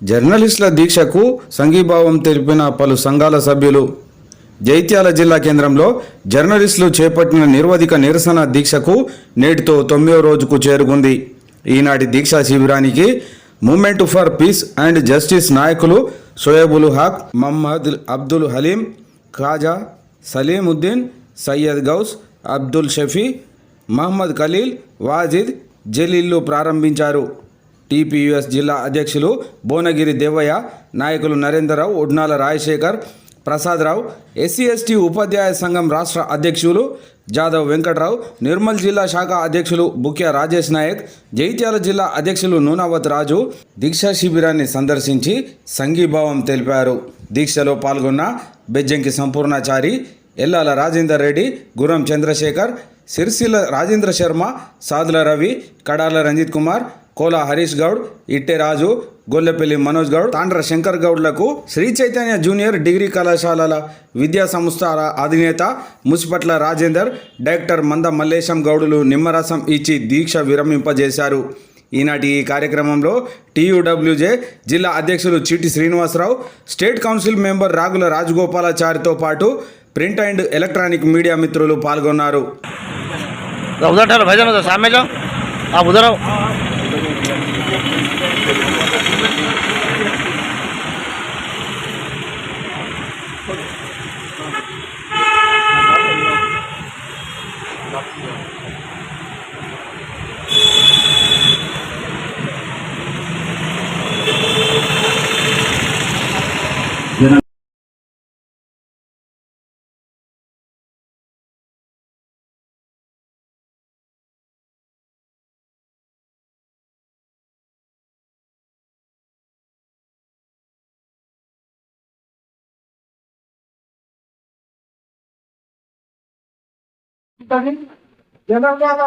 జర్నలిస్టుల దీక్షకు సంఘీభావం తెలిపిన పలు సంఘాల సభ్యులు. జైత్యాల జిల్లా కేంద్రంలో జర్నలిస్టులు చేపట్టిన నిర్వధిక నిరసన దీక్షకు నేటితో తొమ్మిదో రోజుకు చేరుకుంది. ఈనాటి దీక్షా శిబిరానికి movement for peace and justice నాయకులు షోయబుల్ హక్ మహమ్మద్ అబ్దుల్ హలీం ఖాజా సలీముద్దీన్ సయ్యద్ గౌస్ అబ్దుల్ షఫీ మహమ్మద్ ఖలీల్ వాజిద్ జలీల్లు ప్రారంభించారు. టీపీయూఎస్ జిల్లా అధ్యక్షులు భువనగిరి దేవయ్య నాయకులు నరేంద్రరావు ఉడ్నాల రాజశేఖర్ ప్రసాదరావు ఎస్సీ ఎస్టీ ఉపాధ్యాయ సంఘం రాష్ట్ర అధ్యక్షులు జాదవ్ వెంకట్రావు నిర్మల్ జిల్లా శాఖ అధ్యక్షులు బుక్య రాజేష్ నాయక్ జైత్యాల జిల్లా అధ్యక్షులు నూనావత్ రాజు దీక్షా శిబిరాన్ని సందర్శించి సంఘీభావం తెలిపారు. దీక్షలో పాల్గొన్న బెజ్జంకి సంపూర్ణాచారి ఎల్లాల రాజేందర్ రెడ్డి గురం చంద్రశేఖర్ సిరిసిల్ల రాజేంద్ర శర్మ సాదుల రవి కడాల రంజిత్ కుమార్ కోల హరీష్ గౌడ్ ఇట్టే రాజు గొల్లెపల్లి మనోజ్ గౌడ్ తాండ్ర శంకర్ గౌడ్లకు శ్రీ చైతన్య జూనియర్ డిగ్రీ కళాశాలల విద్యా సంస్థ అధినేత ముసిపట్ల రాజేందర్ డైరెక్టర్ మంద మల్లేశం గౌడులు నిమ్మరసం ఇచ్చి దీక్ష విరమింపజేశారు. ఈనాటి ఈ కార్యక్రమంలో టీయూడబ్ల్యూజే జిల్లా అధ్యక్షులు Chitti Srinivasa Rao state council member Ragula రాజగోపాలాచారితో పాటు ప్రింట్ అండ్ ఎలక్ట్రానిక్ మీడియా మిత్రులు పాల్గొన్నారు. తెలంగాణ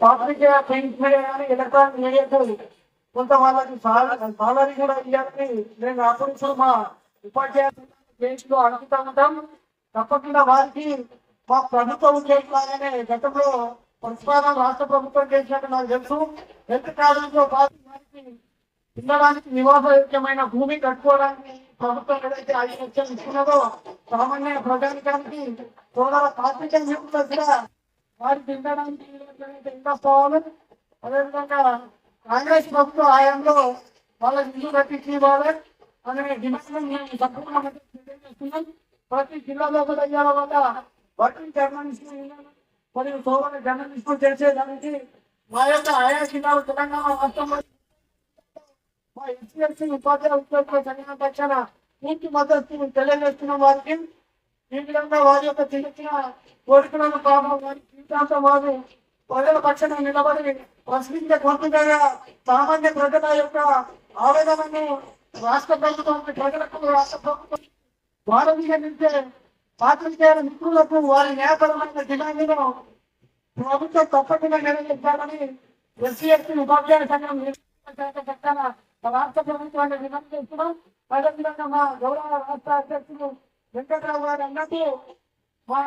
పాత్రికేయ ప్రింట్ మీడియా కానీ ఎలక్ట్రానిక్ మీడియాతో కొంత వాళ్ళకి సాలరీ కూడా ఇవ్వాలని నేను అప్పుడు మా ఉపాధ్యాయులు అడుగుతా ఉంటాం. తప్పకుండా వారికి మా ప్రభుత్వం చేయాలనే గతంలో ప్రతిపాదన రాష్ట్ర ప్రభుత్వం చేసినట్టు నాకు తెలుసు. హెల్త్ కార్డులతో పాటు వారికి ఉండడానికి నివాసయోగ్యమైన భూమి కట్టుకోవడానికి ప్రభుత్వం ఏదైతే ఐదు లక్షలు ఇస్తున్నదో సామాన్య ప్రజానికానికి సోదర కార్మిక నిపుణులు కూడా వారి తినడానికి ఇంట్రెస్ట్ అవ్వాలి అదేవిధంగా కాంగ్రెస్ ప్రభుత్వ ఆయంలో వాళ్ళకి ఇల్లు కట్టించి ఇవ్వాలి. అనే డిమాండ్ మేము సంపూర్ణంగా తెలియజేస్తున్నాం. ప్రతి జిల్లాలో కూడా ఇవ్వడం వల్ల వర్కింగ్ జర్నలిస్ట్ మరియు సోదర జర్నలిస్టులు చేసేదానికి మా యొక్క ఆయా జిల్లాలు తెలంగాణ రాష్ట్రంలో మా ఎస్సీఎస్సీ ఉపాధ్యాయ ఉద్యోగుల సంఘం పక్షాన పూర్తి మద్దతు తెలియజేస్తున్న వారికి ఈ విధంగా వారి యొక్క చిన్న చిన్న కోరికలను పాపం వారి జీవితాంతం వారు ప్రజల పక్షాన నిలబడి ప్రశ్నించే కోరుకుంటారా సామాన్య ప్రజల యొక్క ఆవేదనను రాష్ట్ర ప్రభుత్వం ప్రజలకు రాష్ట్ర ప్రభుత్వం భారతీయ పాత్రికేయుల మిత్రులకు వారి న్యాయపరమైన డిమాండ్లను ప్రభుత్వం తప్పకుండా నెరవేర్చాలని ఎస్సీ ఎస్టీ ఉపాధ్యాయ సంఘం శాఖ పక్షాన రాష్ట్ర ప్రభుత్వాన్ని వినతి అదేవిధంగా మా గౌరవ రాష్ట్ర అధ్యక్షులు వెంకట్రావు గారు అన్నట్టు మా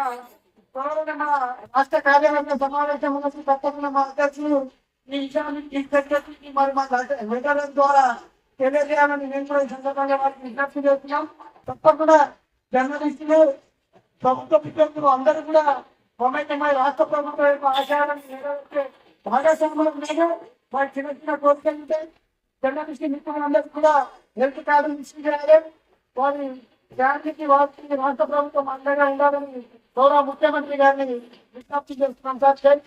త్వరలోనే మా రాష్ట్ర కార్యవర్గ సమావేశం ఉన్నప్పుడు తప్పకుండా మా అధ్యక్షులు ఈ విషయాన్ని తీసుకెళ్ళి మరి మా వెంకటరావు ద్వారా తెలియజేయాలని నేను కూడా ఈ సందర్భంగా వారికి విజ్ఞప్తి చేస్తున్నాం తప్పకుండా జర్నలిస్టులు ప్రభుత్వ ఉద్యోగులు అందరూ కూడా మొమెంటమై రాష్ట్ర ప్రభుత్వం యొక్క ఆశయాలను నెరవేర్చే భాగస్వామ్యం ఉన్నారు వారి చిన్న చిన్న కోరికలు ఉంటాయి జర్నలిస్ట్ మిత్రులందరూ కూడా హెల్త్ కార్డు ఇష్యూ వారి ఫ్యామిలీకి వారికి రాష్ట్ర ప్రభుత్వం అండగా ఉండాలని గౌరవ ముఖ్యమంత్రి గారిని విజ్ఞప్తి చేస్తున్నాం సార్.